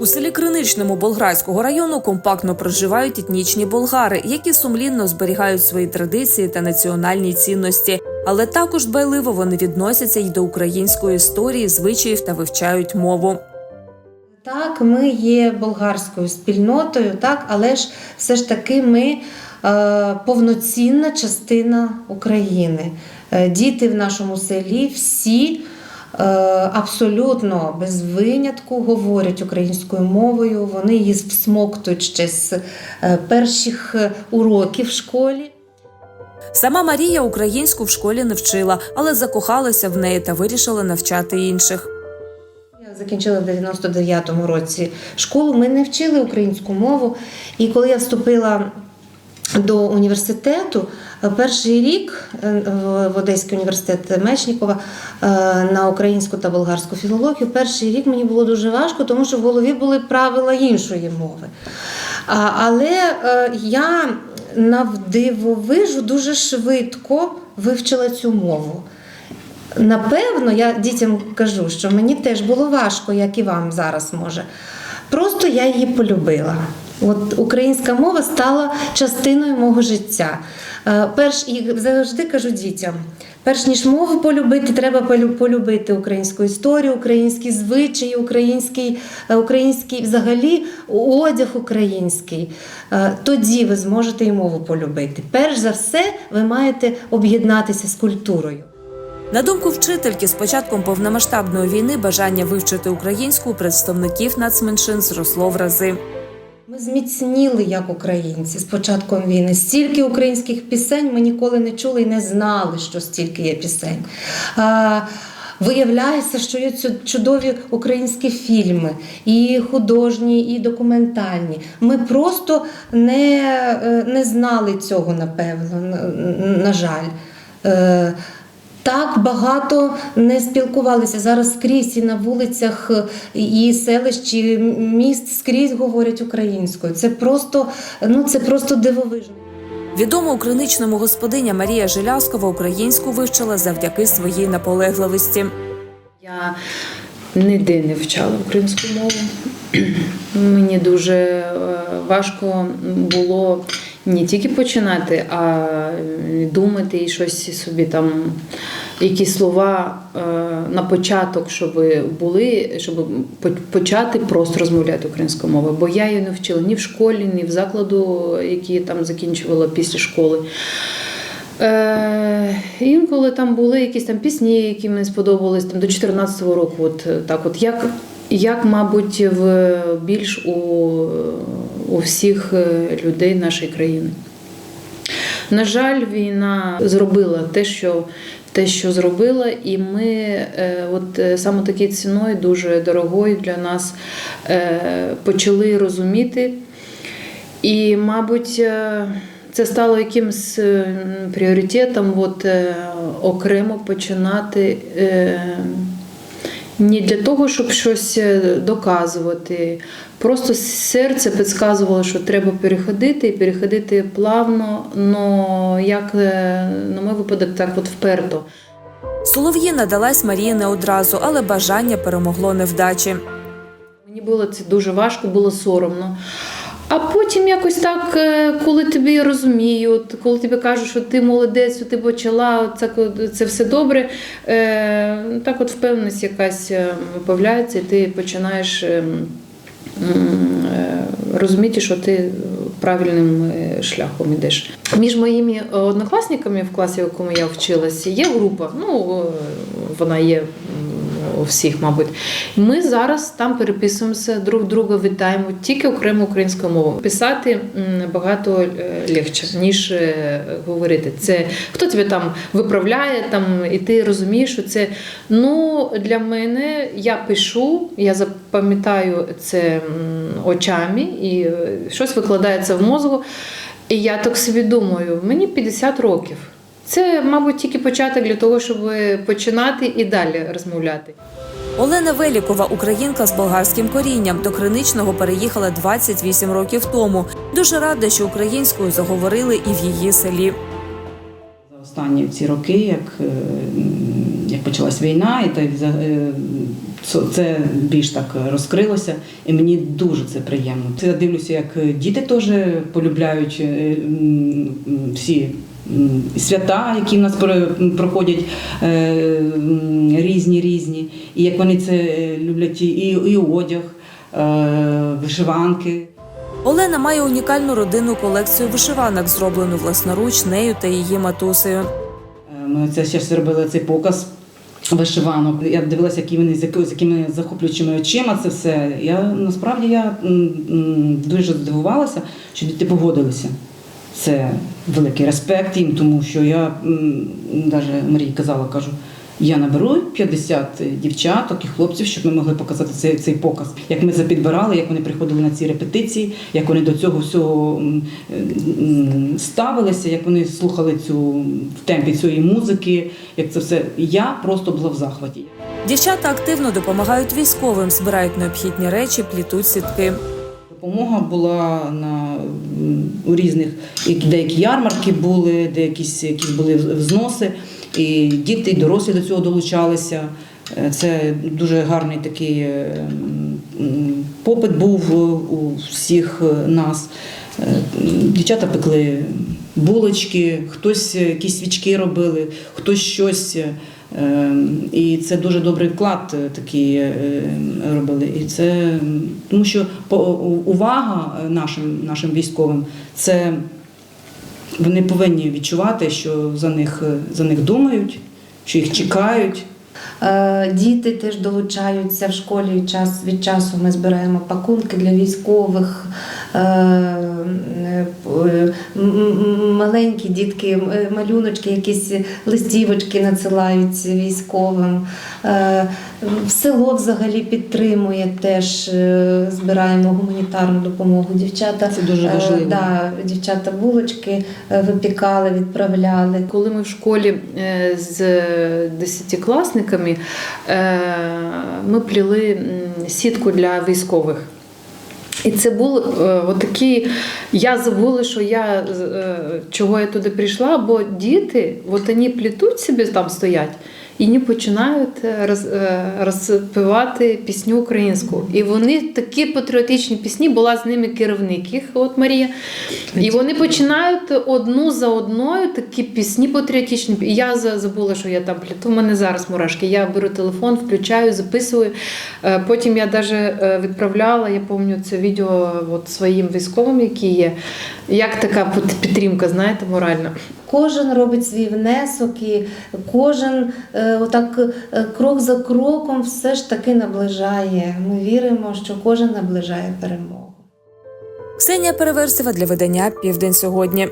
У селі Криничному Болградського району компактно проживають етнічні болгари, які сумлінно зберігають свої традиції та національні цінності. Але також дбайливо вони відносяться й до української історії, звичаїв та вивчають мову. Так, ми є болгарською спільнотою, так, але ж все ж таки ми е, повноцінна частина України. Е, діти в нашому селі всі абсолютно без винятку говорять українською мовою. Вони її всмоктують ще з е, перших е, уроків в школі. Сама Марія українську в школі не вчила, але закохалася в неї та вирішила навчати інших. Я закінчила в 99-му році школу. Ми не вчили українську мову. І коли я вступила до університету, е, перший рік е, в- Одеський університет Мечнікова е, на українську та болгарську філологію, перший рік мені було дуже важко, тому що в голові були правила іншої мови. Але е, я навдивовижу дуже швидко вивчила цю мову. Напевно, я дітям кажу, що мені теж було важко, як і вам зараз може. Просто я її полюбила. От українська мова стала частиною мого життя. Е, Перш і завжди кажу дітям: перш ніж мову полюбити, треба полюбити українську історію, українські звичаї, український, е, український взагалі одяг український. Е, Тоді ви зможете і мову полюбити. Перш за все, ви маєте об'єднатися з культурою. На думку вчительки, з початком повномасштабної війни бажання вивчити українську представників нацменшин зросло в рази. Ми зміцніли як українці з початком війни. Стільки українських пісень ми ніколи не чули і не знали, що стільки є пісень. А, Виявляється, що є чудові українські фільми, і художні, і документальні. Ми просто не, е, не знали цього, напевно, на, на жаль. Так багато не спілкувалися. Зараз скрізь і на вулицях, і селищ, і міст скрізь говорять українською. Це просто, ну, це просто дивовижно. Відома у криничному господиня Марія Жиляскова українську вивчила завдяки своїй наполегливості. Я ніде не вчала українську мову. Мені дуже е, важко було не тільки починати, а думати і щось собі там, якісь слова е, на початок, щоб були, щоб почати просто розмовляти українською мовою. Бо я її не вчила ні в школі, ні в закладу, який там закінчувала після школи. Е, інколи там були якісь там пісні, які мені сподобались там до 14-го року. От е, так, от як, як мабуть, в більш у, у всіх е, людей нашої країни. На жаль, війна зробила те, що те, що зробила, і ми е, от е, саме такою ціною, дуже дорогою для нас, почали розуміти. І, мабуть, це стало якимось пріоритетом от, окремо починати не для того, щоб щось е, доказувати. Просто серце підказувало, що треба переходити і переходити плавно, але як, е, на мій випадок, так от вперто. Солов'ї надалась Марії не одразу, але бажання перемогло невдачі. Мені було це дуже важко, було соромно. А потім якось так, е, коли тобі розуміють, коли тобі кажуть, що ти молодець, ти почала, це, це все добре, е, так от впевненість якась е, появляється, і ти починаєш е, м, е, розуміти, що ти правильним шляхом йдеш. Між моїми однокласниками в класі, в якому я вчилася, є група. Ну, вона є у всіх, мабуть. Ми зараз там переписуємося, друг друга вітаємо тільки окремо українською мовою. Писати набагато е, легше, ніж е, говорити. Це хто тебе там виправляє, там, і ти розумієш, що це ну для мене я пишу, я запам'ятаю це очами, і е, щось викладається в мозку. І я так собі думаю, мені 50 років. Це, мабуть, тільки початок для того, щоб починати і далі розмовляти. Олена Велікова, українка з болгарським корінням, до Криничного переїхала 28 років тому. Дуже рада, що українською заговорили і в її селі. За останні ці роки, як, е, як почалась війна, і так, за- е, це- більш так розкрилося, і мені дуже це приємно. Це я дивлюся, як діти теж полюбляють е, всі. Свята, які в нас проходять е, різні різні, і як вони це е, люблять, і, і одяг, е, вишиванки. Олена має унікальну родинну колекцію вишиванок, зроблену власноруч нею та її матусею. Ми це ще зробили цей показ вишиванок. Я дивилася, які вони з якими захоплюючими очима це все. Я насправді я дуже здивувалася, що діти погодилися. Це великий респект їм, тому що я навіть Марії казала, кажу. Я наберу 50 дівчаток і хлопців, щоб ми могли показати цей, цей показ. Як ми це підбирали, як вони приходили на ці репетиції, як вони до цього всього ставилися, як вони слухали цю в темпі цієї музики, як це все. Я просто була в захваті. Дівчата активно допомагають військовим, збирають необхідні речі, плітуть сітки. Допомога була на у різних деякі ярмарки були, деякі якісь були взноси, і діти, і дорослі до цього долучалися. Е, Це дуже гарний такий е, попит був е, у всіх нас. Дівчата пекли булочки, хтось якісь свічки робили, хтось щось. Е, І це дуже добрий вклад е, такий е, робили. І це тому що увага е, нашим, нашим військовим це вони повинні відчувати, що за них, е, за них думають, що їх чекають. Е, Діти теж долучаються в школі час від часу. Ми збираємо пакунки для військових. Е, е, Маленькі дітки, малюночки, якісь листівочки надсилають військовим. Село взагалі підтримує теж, збираємо гуманітарну допомогу. Дівчата Це дуже важливо. Да, дівчата булочки випікали, відправляли. Коли ми в школі з десятикласниками, е, ми пліли сітку для військових. І це був е, отакий, я забула, що я е, чого я туди прийшла, бо діти, от вони плітуть собі там стоять. І вони починають е, роз, розпівати пісню українську. І вони такі патріотичні пісні, була з ними керівник їх, от Марія. І вони починають одну за одною такі пісні патріотичні. І я забула, що я там пліту. У мене зараз мурашки. Я беру телефон, включаю, записую. Потім я навіть відправляла, я пам'ятаю це відео от своїм військовим, які є. Як така під- підтримка, знаєте, моральна. Кожен робить свій внесок, і кожен е, отак е, крок за кроком все ж таки наближає. Ми віримо, що кожен наближає перемогу. Ксенія Переверсева для видання Південь сьогодні.